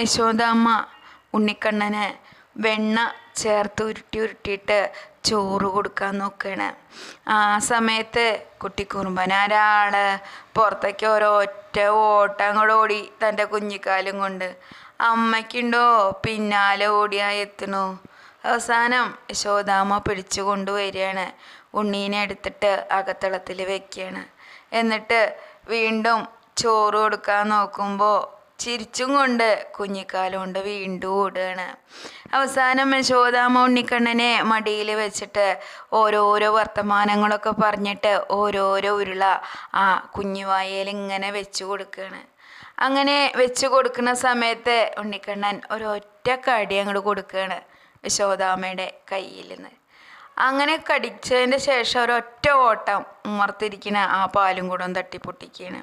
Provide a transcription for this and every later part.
യശോദാമ്മ ഉണ്ണിക്കണ്ണന് വെണ്ണ ചേർത്ത് ഉരുട്ടി ഉരുട്ടിയിട്ട് ചോറ് കൊടുക്കാൻ നോക്കുകയാണ് ആ സമയത്ത് കുട്ടിക്കുറുമ്പനാരാൾ പുറത്തേക്ക് ഒരൊറ്റ ഓട്ടം കൂടെ ഓടി തന്റെ കുഞ്ഞിക്കാലും കൊണ്ട്. അമ്മയ്ക്കുണ്ടോ? പിന്നാലെ ഓടിയായി എത്തണു അവസാനം യശോദാമ്മ പിടിച്ചു കൊണ്ടുവരികയാണ്. ഉണ്ണീനെ എടുത്തിട്ട് അകത്തളത്തിൽ വെക്കുകയാണ്. എന്നിട്ട് വീണ്ടും ചോറ് കൊടുക്കാൻ നോക്കുമ്പോൾ ചിരിച്ചും കൊണ്ട് കുഞ്ഞിക്കാലം കൊണ്ട് വീണ്ടും ഓടുകയാണ്. അവസാനം യശോദാമ്മ ഉണ്ണിക്കണ്ണനെ മടിയിൽ വെച്ചിട്ട് ഓരോരോ വർത്തമാനങ്ങളൊക്കെ പറഞ്ഞിട്ട് ഓരോരോ ഉരുള ആ കുഞ്ഞുവായയിൽ ഇങ്ങനെ വെച്ചു കൊടുക്കുകയാണ്. അങ്ങനെ വെച്ച് കൊടുക്കുന്ന സമയത്ത് ഉണ്ണിക്കണ്ണൻ ഒരൊറ്റ കടി അങ്ങോട്ട് കൊടുക്കുകയാണ് യശോദാമ്മയുടെ കയ്യിൽ നിന്ന്. അങ്ങനെ കടിച്ചതിന്റെ ശേഷം ഒരൊറ്റ ഓട്ടം ഉമ്മർത്തിരിക്കുന്ന ആ പാലും കൂടം തട്ടിപ്പൊട്ടിക്കുകയാണ്.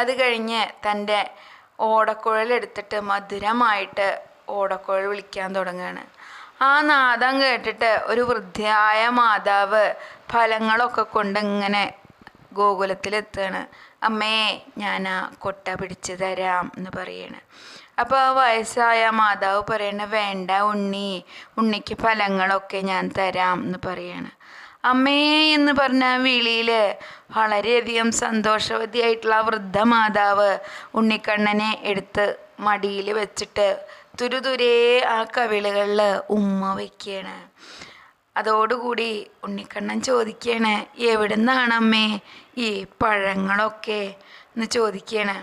അത് കഴിഞ്ഞ് തന്റെ ഓടക്കുഴലെടുത്തിട്ട് മധുരമായിട്ട് ഓടക്കുഴൽ വിളിക്കാൻ തുടങ്ങുകയാണ്. ആ നാദം കേട്ടിട്ട് ഒരു വൃദ്ധയായ മാതാവ് ഫലങ്ങളൊക്കെ കൊണ്ട് ഇങ്ങനെ ഗോകുലത്തിലെത്തുകയാണ്. അമ്മേ ഞാൻ ആ കൊട്ട പിടിച്ചു തരാം എന്ന് പറയാണ്. അപ്പോൾ ആ വയസ്സായ മാതാവ് പറയണ വേണ്ട ഉണ്ണി ഉണ്ണിക്ക് ഫലങ്ങളൊക്കെ ഞാൻ തരാം എന്ന് പറയാണ്. അമ്മേ എന്ന് പറഞ്ഞ വിളിയിൽ വളരെയധികം സന്തോഷവതിയായിട്ടുള്ള വൃദ്ധ മാതാവ് ഉണ്ണിക്കണ്ണനെ എടുത്ത് മടിയിൽ വെച്ചിട്ട് തുരുതുരേ ആ കവിളുകളിൽ ഉമ്മ വയ്ക്കുകയാണ് അതോടുകൂടി ഉണ്ണിക്കണ്ണൻ ചോദിക്കുകയാണ് എവിടുന്നാണ് അമ്മേ ഈ പഴങ്ങളൊക്കെ? എന്ന് ചോദിക്കുകയാണ്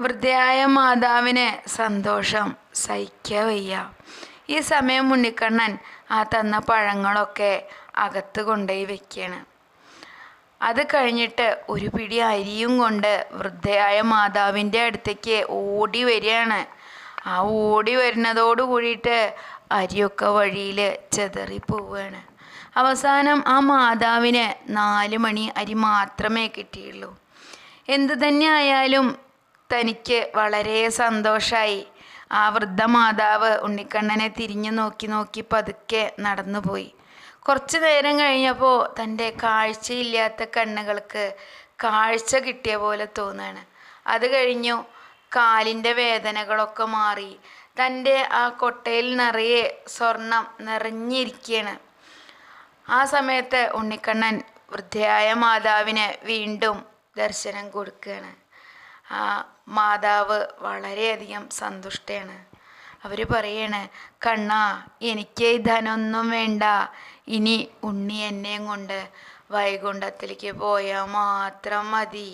വൃദ്ധയായ മാതാവിന് സന്തോഷം സഹിക്കുക വയ്യ ഈ സമയം ഉണ്ണിക്കണ്ണൻ ആ തന്ന പഴങ്ങളൊക്കെ അകത്ത് കൊണ്ടുപോയി വെക്കുകയാണ് അത് കഴിഞ്ഞിട്ട് ഒരു പിടി അരിയും കൊണ്ട് വൃദ്ധയായ മാതാവിന്റെ അടുത്തേക്ക് ഓടി വരികയാണ്. ആ ഓടി വരുന്നതോട് കൂടിയിട്ട് അരിയൊക്കെ വഴിയിൽ ചെതറി പോവുകയാണ്. അവസാനം ആ മാതാവിന് നാല് മണി അരി മാത്രമേ കിട്ടിയുള്ളൂ. എന്തു തന്നെ ആയാലും തനിക്ക് വളരെ സന്തോഷമായി ആ വൃദ്ധ മാതാവ് ഉണ്ണിക്കണ്ണനെ തിരിഞ്ഞു നോക്കി നോക്കി പതുക്കെ നടന്നുപോയി. കുറച്ചു നേരം കഴിഞ്ഞപ്പോൾ തന്റെ കാഴ്ചയില്ലാത്ത കണ്ണുകൾക്ക് കാഴ്ച കിട്ടിയ പോലെ തോന്നുകയാണ് അത് കഴിഞ്ഞു കാലിന്റെ വേദനകളൊക്കെ മാറി. തന്റെ ആ കൊട്ടയിൽ നിറയെ സ്വർണം നിറഞ്ഞിരിക്കുകയാണ് ആ സമയത്ത് ഉണ്ണിക്കണ്ണൻ വൃദ്ധയായ മാതാവിന് വീണ്ടും ദർശനം കൊടുക്കുകയാണ്. ആ മാതാവ് വളരെയധികം സന്തുഷ്ടയാണ്. അവർ പറയാണ് കണ്ണാ എനിക്ക് ധനമൊന്നും വേണ്ട. ഇനി ഉണ്ണി എന്നെയും കൊണ്ട് വൈകുണ്ഠത്തിലേക്ക് പോയാൽ മാത്രം മതി.